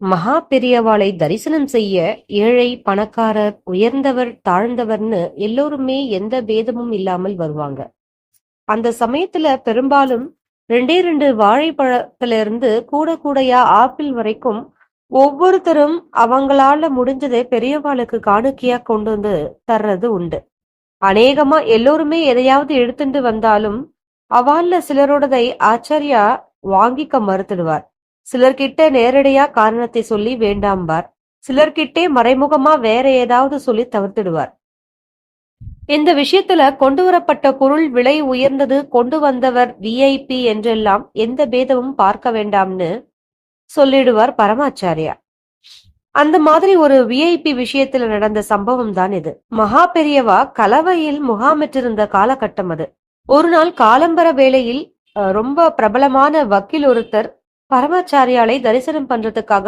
மகா பெரியவாளை தரிசனம் செய்ய ஏழை பணக்காரர் உயர்ந்தவர் தாழ்ந்தவர்னு எல்லோருமே எந்த பேதமும் இல்லாமல் வருவாங்க. அந்த சமயத்துல பெரும்பாலும் ரெண்டே ரெண்டு வாழைப்பழத்துல இருந்து கூட கூடையா ஆப்பிள் வரைக்கும் ஒவ்வொருத்தரும் அவங்களால முடிஞ்சதை பெரியவாளுக்கு காணிக்கையா கொண்டு வந்து தர்றது உண்டு. அநேகமா எல்லோருமே எதையாவது எடுத்துட்டு வந்தாலும் அவாள்ல சிலரோடதை ஆச்சாரியா வாங்கிக்க மறுத்துடுவார். சிலர்கிட்ட நேரடியா காரணத்தை சொல்லி வேண்டாம்பார். சிலர்கிட்டே மறைமுகமா வேற ஏதாவது சொல்லி தவிர்த்திடுவார். இந்த விஷயத்துல கொண்டு வரப்பட்ட பொருள் விலை உயர்ந்தது கொண்டு வந்தவர் விஐபி என்றெல்லாம் எந்த பேதமும் பார்க்க வேண்டாம்னு சொல்லிடுவார் பரமாச்சாரியா அந்த மாதிரி ஒரு விஐபி விஷயத்துல நடந்த சம்பவம் தான் இது. மகா பெரியவா கலவையில் முகாமிட்டிருந்த காலகட்டம் அது. ஒரு நாள் காலம்பர வேளையில் ரொம்ப பிரபலமான வக்கீல் ஒருத்தர் பரமாச்சாரியாலை தரிசனம் பண்றதுக்காக